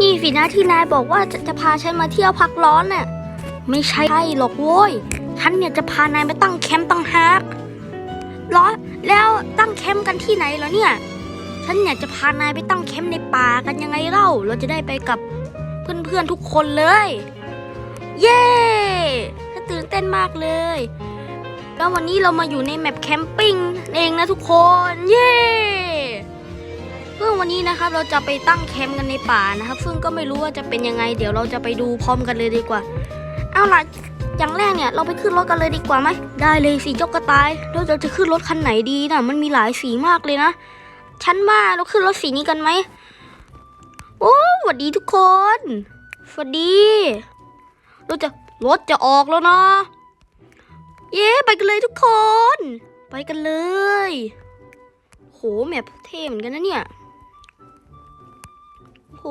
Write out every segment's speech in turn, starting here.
นี่สินะที่นายบอกว่าจะจะพาฉันมาเที่ยวพักร้อนน่ะ ไม่ใช่หรอกโว้ย ฉันเนี่ยจะพานายไปตั้งแคมป์ตั้งฮากเหรอ แล้วตั้งแคมป์กันที่ไหนเหรอเนี่ย ฉันเนี่ยจะพานายไปตั้งแคมป์ในป่ากันยังไงเล่า เราจะได้ไปกับเพื่อนๆทุกคนเลย เย้ฉันตื่นเต้นมากเลย แล้ววันนี้เรามาอยู่ในแมปแคมปิ้งเองนะทุกคน เย้ เพื่อวันนี้นะครับเราจะไปตั้งแคมป์กันในป่านะครับ ซึ่งก็ไม่รู้ว่าจะเป็นยังไง เดี๋ยวเราจะไปดูพร้อมกันเลยดีกว่า เอาล่ะอย่างแรกเนี่ยเราไปขึ้นรถกันเลยดีกว่าไหมได้เลยสีเจ้ากระต่ายแล้วเราจะขึ้นรถคันไหนดีนะมันมีหลายสีมากเลยนะฉันว่าเราขึ้นรถสีนี้กันไหมโอ้สวัสดีทุกคนสวัสดีเราจะรถจะออกแล้วนะเย้ไปกันเลยทุกคน ไปกันเลย โหแมพเท่เหมือนกันนะเนี่ย โห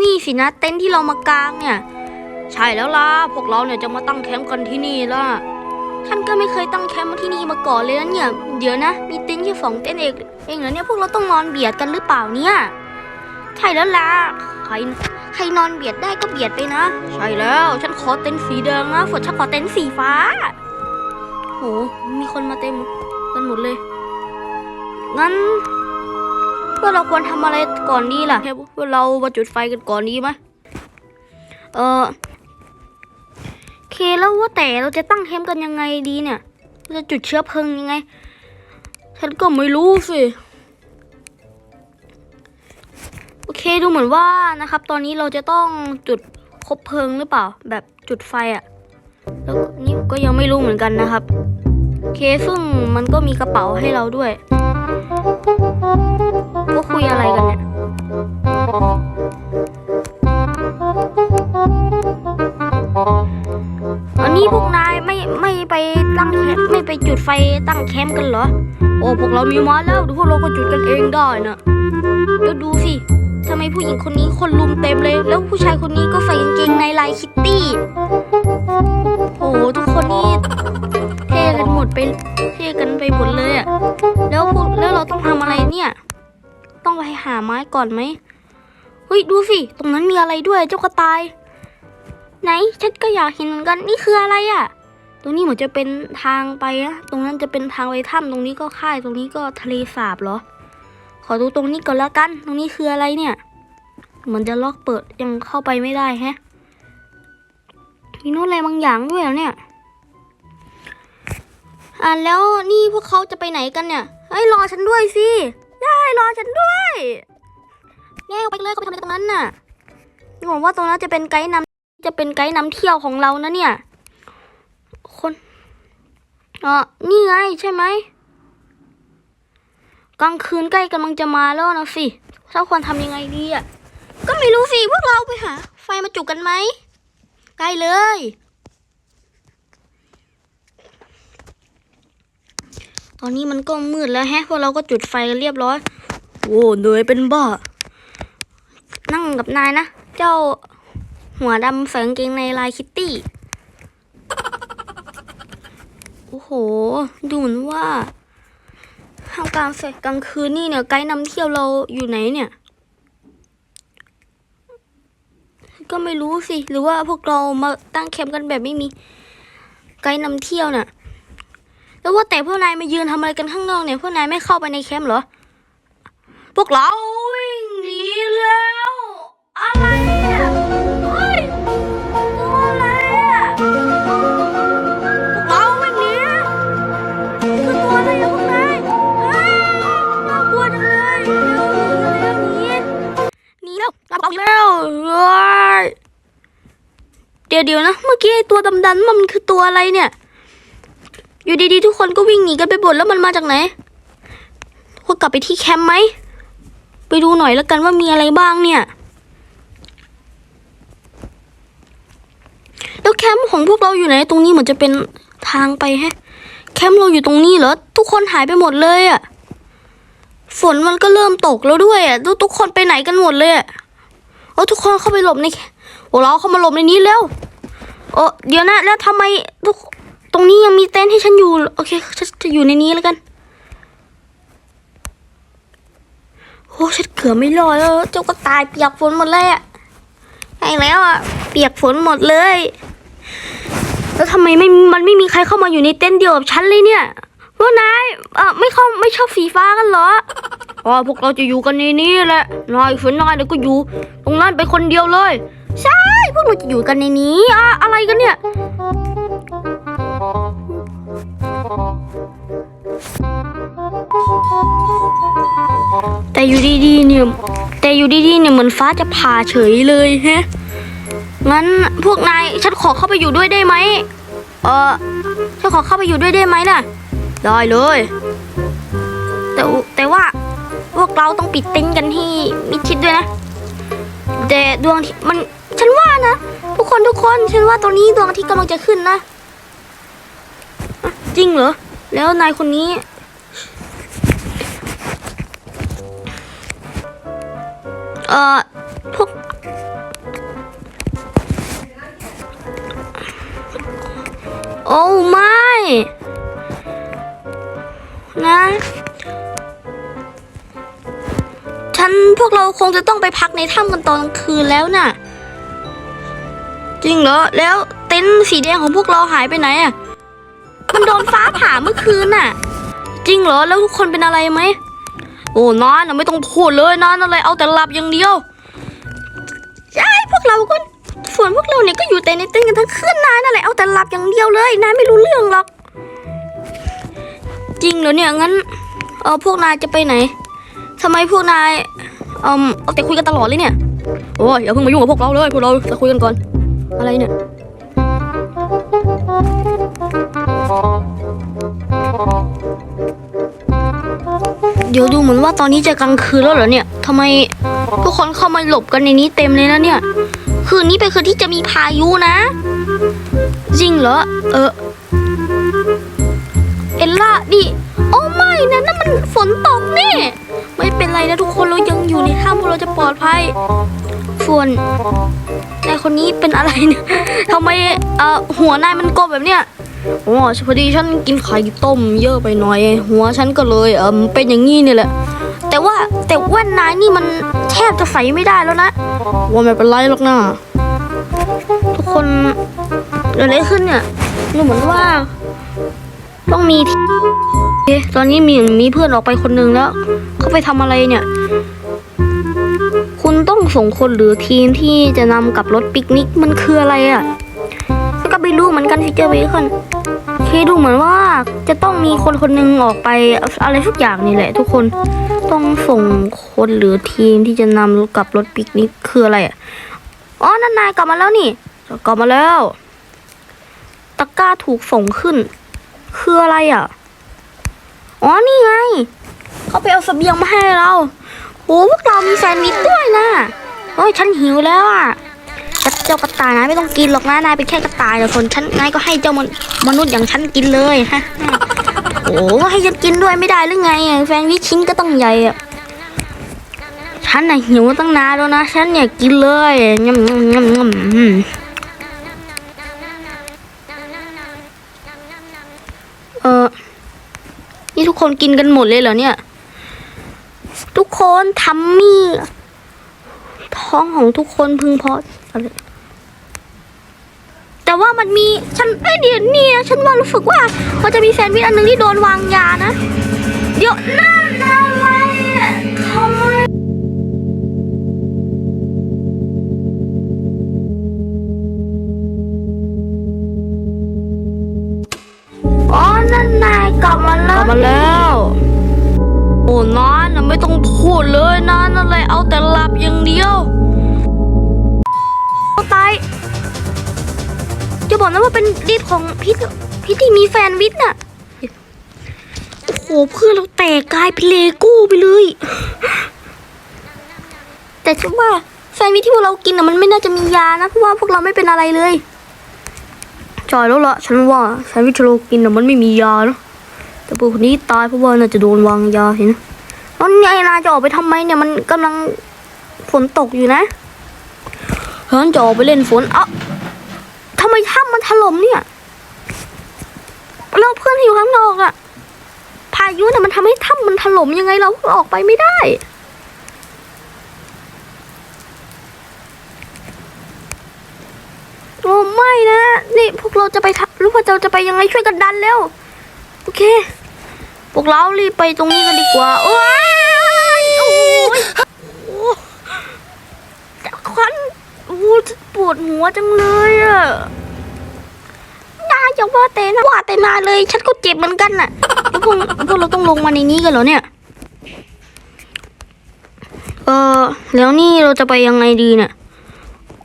นี่สินะเต็นท์ที่เรามากางเนี่ย ใช่แล้วล่ะ พวกเราเนี่ยจะมาตั้งแคมป์กันที่นี่ล่ะฉันก็ไม่เคยตั้งแคมป์ที่นี่มาก่อนเลยนะเนี่ย เดี๋ยวนะ มีเต็นท์แค่สองเต็นท์เองเองเหรอเนี่ยพวกเราต้องนอนเบียดกันหรือเปล่าเนี่ย ใช่แล้วล่ะ ใครใครนอนเบียดได้ก็เบียดไปนะ ใช่แล้ว ฉันขอเต็นท์สีแดงนะฝนฉันขอเต็นท์สีฟ้า โห มีคนมาเต็มกันหมดเลย งั้นพวกเราควรทำอะไรก่อนดีล่ะแค่พวกเรามาจุดไฟกันก่อนดีไหมเออโอเคแล้วว่าแต่เราจะตั้งแคมป์กันยังไงดีเนี่ยจะจุดเชื้อเพลิงยังไง ฉันก็ไม่รู้สิโอเคดูเหมือนว่านะครับ ตอนนี้เราจะต้องจุดคบเพลิงหรือเปล่า แบบจุดไฟอะ่ะ แล้วนี่ก็ยังไม่รู้เหมือนกันนะครับ เคซึ่งมันก็มีกระเป๋าให้เราด้วย ก็คุยอะไรกันเนี่ยอันนี้พวกนายไม่ไม่ไปตั้งแคมป์ไม่ไปจุดไฟตั้งแคมป์กันเหรอ โอ้พวกเรามีมาแล้วเดูพวกเราก็จุดกันเองได้นะแล้วดูสิทำไมผู้หญิงคนนี้คนลุมเต็มเลย แล้วผู้ชายคนนี้ก็ใส่กางเกงในลายคิตตี้ โอ้โหทุกคนนี่เท่กันหมดไปเท่กันไปหมดเลยอะแล้วแล้วเราต้องทำอะไรเนี่ย ต้องไปหาไม้ก่อนไหมเฮ้ยดูสิ ตรงนั้นมีอะไรด้วยเจ้ากระต่าย ไหนฉันก็อยากเห็นเหมือนกันนี่คืออะไรอะ่ะตรงนี้เหมือนจะเป็นทางไปนะตรงนั้นจะเป็นทางไปถ้ำตรงนี้ก็ค่ายตรงนี้ก็ทะเลสาบเหรอ ขอดูตรงนี้ก่อนล้วกัน ตรงนี้คืออะไรเนี่ย เหมือนจะล็อกเปิดยังเข้าไปไม่ได้แฮะ มีโน้ตอะไรบางอย่างด้วยเหรอเนี่ย อ่าแล้วนี่พวกเขาจะไปไหนกันเนี่ยเฮ้ยรอฉันด้วยสิได้รอฉันด้วยแง่ไปเลยเขาไปทำอะไรตรงนั้นน่ะนี่ผมว่าตรงนั้นจะเป็นไกด์นำจะเป็นไกด์นำเที่ยวของเรานะเนี่ย คนอ๋อนี่ไงใช่ไหมกลางคืนใกล้กำลังจะมาแล้วนะสิเราควรทำยังไงดีอะ ก็ไม่รู้สิพวกเราไปหา ไฟมาจุกกันไหม ใกล้เลย ตอนนี้มันก็มืดแล้วแฮะพวกเราก็จุดไฟกันเรียบร้อยโอ้เหนื่อยเป็นบ้า นั่งกับนายนะ เจ้าหัวดำใส่กางเกงในลายคิตตี้ โอ้โห ดูเหมือนว่าทำการเสร็จกลางคืนนี่เนี่ยไกด์นำเที่ยวเราอยู่ไหนเนี่ย ก็ไม่รู้สิ หรือว่าพวกเรามาตั้งแคมป์กันแบบไม่มีไกด์นำเที่ยวน่ะ แล้วว่าแต่พวกนายมายืนทำอะไรกันข้างนอกเนี่ย พวกนายไม่เข้าไปในแคมป์เหรอ พวกเราวิ่งหนีเลย เดี๋ยวนะ เมื่อกี้ไอตัวดำๆมันคือตัวอะไรเนี่ย อยู่ดีๆ ทุกคนก็วิ่งหนีกันไปหมดแล้วมันมาจากไหนควรกลับไปที่แคมป์ไหม ไปดูหน่อยแล้วกันว่ามีอะไรบ้างเนี่ยแล้วแคมป์ของพวกเราอยู่ไหนตรงนี้เหมือนจะเป็นทางไปแฮะ แคมป์เราอยู่ตรงนี้เหรอทุกคนหายไปหมดเลยอะ่ะฝนมันก็เริ่มตกแล้วด้วยอะ่ะทุกทุกคนไปไหนกันหมดเลยอะ่ะโอ้ทุกคนเข้าไปหลบในโอ้เราเข้ามาหลบในนี้แล้ว โอ้เดี๋ยวนะ แล้วทำไมทุกตรงนี้ยังมีเต็นท์ให้ฉันอยู่ โอเคฉันจะอยู่ในนี้แล้วกันโอ้ฉันเกือบไม่รอดแล้วเจ้าก็ตายเปียกฝนหมดเลยอะไอ้แล้วอะเปียกฝนหมดเลย แล้วทำไมไม่มันไม่มีใครเข้ามาอยู่ในเต็นท์เดียวกับฉันเลยเนี่ยว่านายเออไม่เข้าไม่ชอบสีฟ้ากันเหรออ๋อพวกเราจะอยู่กันในนี้แหละนายฝนนายเดี๋ยวก็อยู่ตรงนั้นไปคนเดียวเลย ใช่ พวกเราจะอยู่กันในนี้อะอะไรกันเนี่ย แต่อยู่ดีๆเนี่ยแต่อยู่ดีๆเนี่ยเหมือนฟ้าจะผ่าเฉยเลยฮะ งั้นพวกนายฉันขอเข้าไปอยู่ด้วยได้ไหม เออฉันขอเข้าไปอยู่ด้วยได้ไหมน่ะ ได้เลย แต่แต่ว่าพวกเราต้องปิดเต็นท์กันที่มิดชิดด้วยนะ แต่ดวงที่มัน นว่านะ ทุกคนทุกคนฉันว่าตอนนี้ดวงอาทิตย์กำลังจะขึ้นนะ จริงเหรอ แล้วนายคนนี้ เอ่อพวกโอ้ไม่นะฉันพวกเราคงจะต้องไปพักในถ้ำกันตอนกลางคืนแล้วน่ะ จริงเหรอ แล้วเต็นท์สีแดงของพวกเราหายไปไหนอะ มันโดนฟ้าผ่าเมื่อคืนน่ะ จริงเหรอ แล้วทุกคนเป็นอะไรไหม โอ้นอนไม่ต้องพูดเลยนอนอะไรเอาแต่หลับอย่างเดียว ใช่พวกเราก็ส่วนพวกเราเนี่ยก็อยู่แต่ในเต็นท์กันทั้งคืนนายนั่นแหละเอาแต่หลับอย่างเดียวเลยนายไม่รู้เรื่องหรอก จริงเหรอเนี่ยงั้นเออพวกนายจะไปไหนทำไมพวกนายเอมเอาแต่คุยกันตลอดเลยเนี่ย โอ้ยอย่าเพิ่งมายุ่งกับพวกเราเลยพวกเราจะคุยกันก่อน อะไรเนี่ย เดี๋ยวดูเหมือนว่าตอนนี้จะกลางคืนแล้วเหรอเนี่ยทำไมทุกคนเข้ามาหลบกันในนี้เต็มเลยนะเนี่ย คืนนี้เป็นคืนที่จะมีพายุนะ จริงเหรอ เออ เอลล่าดิโอ้ไม่นะนั่นมันฝนตกนี่ ไม่เป็นไรนะทุกคนเรายังอยู่ในถ้ำเราจะปลอดภัย ส่วนนายคนนี้เป็นอะไรเนี่ยทำไมเอ่อหัวนายมันกลมแบบเนี้ยอ๋อพอดีฉันกินไข่ต้มเยอะไปหน่อย หัวฉันก็เลยเออเป็นอย่างงี้นี่แหละ แต่ว่าแต่ว่านายนี่มันแทบจะใส่ไม่ได้แล้วนะว่าไม่เป็นไรหรอกนะทุกคนเกิดอะไรขึ้นเนี่ยดูเหมือนว่า ต้องมีที่เอ๊ะตอนนี้มีมีเพื่อนออกไปคนนึงแล้ว เขาไปทำอะไรเนี่ย คุณต้องส่งคนหรือทีมที่จะนำกับรถปิกนิกมันคืออะไรอะ่ะก็ไม่รู้เหมือนกันฟิเจอร์เบคอนเคดูเหมือนว่าจะต้องมีคนคนหนึงออกไปอะไรทุกอย่างนี่แหละ ทุกคนต้องส่งคนหรือทีมที่จะนำกับรถปิกนิกคืออะไรอะ่ะอ๋อนั่นนายกลับมาแล้วนี่กลับมาแล้วตะกร้าถูกส่งขึ้น คืออะไรอะ อ๋อนี่ไง เขาไปเอาเสบียงมาให้เรา อ้พวกเรามีแซนด์วิชด้วยนะโอ้ยฉันหิวแล้วอะเจ้ากระต่ายนายไม่ต้องกินหรอกนะนายเป็นแค่กระต่ายแต่คนฉันนายก็ให้เจ้ามนมนุษย์อย่างฉันกินเลยฮะโอ้ให้ฉันกินด้วยไม่ได้หรือไงแซนวิชชิ้นก็ต้องใหญ่อะฉันน่ะหิวตั้งนานแล้วนะฉันอยากกินเลยงำงำงำงำอืมเออนี่ทุกคนกินกันหมดเลยเหรอเนี่ย ทุกคนทำมี่ ท้องของทุกคนพึงพออะไรแต่ว่ามันมีฉันไอยเดี๋ยวเนี่ยฉันว่ารู้สึกว่า มันจะมีแซนด์วิชอันหนึงที่โดนวางยานะ เดี๋ยวนั่นอะไรอะทำไมอ๋อนั่นนายกลับมาแล้วกลับมาแล้ว นานนะไม่ต้องพูดเลยนานอะไรเอาแต่หลับอย่างเดียวตายจะบอกนะว่าเป็นรีบของพิษพิษที่มีแฟนวิทย์น่ะโอ้โหเพื่อนเราแตกกลายเป็นเลโก้ไปเลย แต่ฉันว่าแซนด์วิชที่พวกเรากินน่ะมันไม่น่าจะมียานะเพราะว่าพวกเราไม่เป็นอะไรเลยจอยแล้วล่ะฉันว่าแซนด์วิชที่เรากินน่ะมันไม่มียานะแต่พวกคนนี้ตายเพราะว่าน่าจะโดนวางยาเห็นแล้ว ไงนายจะออกไปทำไมเนี่ยมันกำลังฝนตกอยู่นะฉันจะออกไปเล่นฝน เอ้าทำไมถ้ำมันถล่มเนี่ยแล้วเพื่อนที่อยู่ข้างนอกอะพายุเนี่ยมันทำให้ถ้ำมันถล่มยังไงเราออกไปไม่ได้โอ้ไม่นะ นี่พวกเราจะไปทำหรือว่าเราจะไปยังไงช่วยกันดันเร็ว โอเค พวกเรารีบไปตรงนี้กันดีกว่า โอ้ยโอ้ยโอ้แต่ควัน โอ้ปวดหัวจังเลยอะนายอย่าว่าแต่นะว่าแต่นายเลย ฉันก็เจ็บเหมือนกันน่ะแล้วพวกพวกเราต้องลงมาในนี้กันเหรอเนี่ย เออแล้วนี่เราจะไปยังไงดีเนี่ย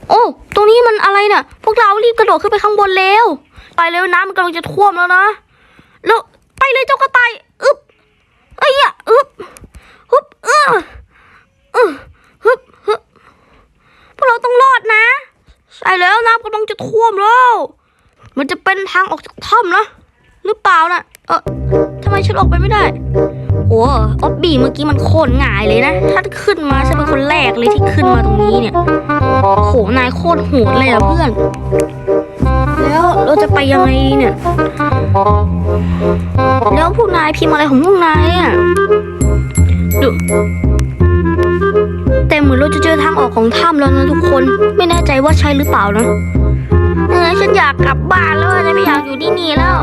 โอ้ตรงนี้มันอะไรน่ะ พวกเรารีบกระโดดขึ้นไปข้างบนเร็ว ไปเร็วน้ำมันกำลังจะท่วมแล้วนะ แล้วไปเลยเจ้ากระต่าย อึบเอ้ยอะอึบฮึบเออเออฮึบฮึบพวกเราต้องรอ ดนะใช่แล้วน้ำกำลังจะท่วมแล้ว มันจะเป็นทางออกจากถ้ำนะหรือเปล่านะเออทำไมฉันออกไปไม่ได้ โอ้ออบบี้เมื่อกี้มันโคตรง่ายเลยนะ ถ้าขึ้นมาฉันเป็นคนแรกเลยที่ขึ้นมาตรงนี้เนี่ยโหนายโคตรโหดเลยอะเพื่อน แล้วเราจะไปยังไงเนี่ย แล้วพวกนายพิมพ์อะไรของพวกนายเนี่ยดู แต่เหมือนเราจะเจอทางออกของถ้ำแล้วนะทุกคน ไม่แน่ใจว่าใช่หรือเปล่านะเออฉันอยากกลับบ้านแล้วอะฉันไม่อยากอยู่ที่นี่แล้ว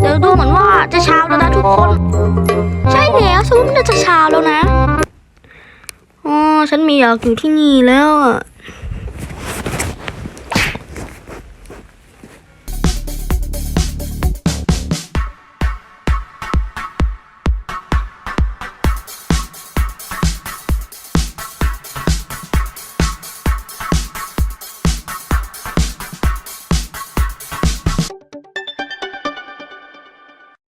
เดี๋ยวดูเหมือนว่าจะเช้าแล้วนะทุกคน ใช่แล้วฉันว่ามันน่าจะเช้าแล้วนะอ๋อฉันไม่อยากอยู่ที่นี่แล้วอะ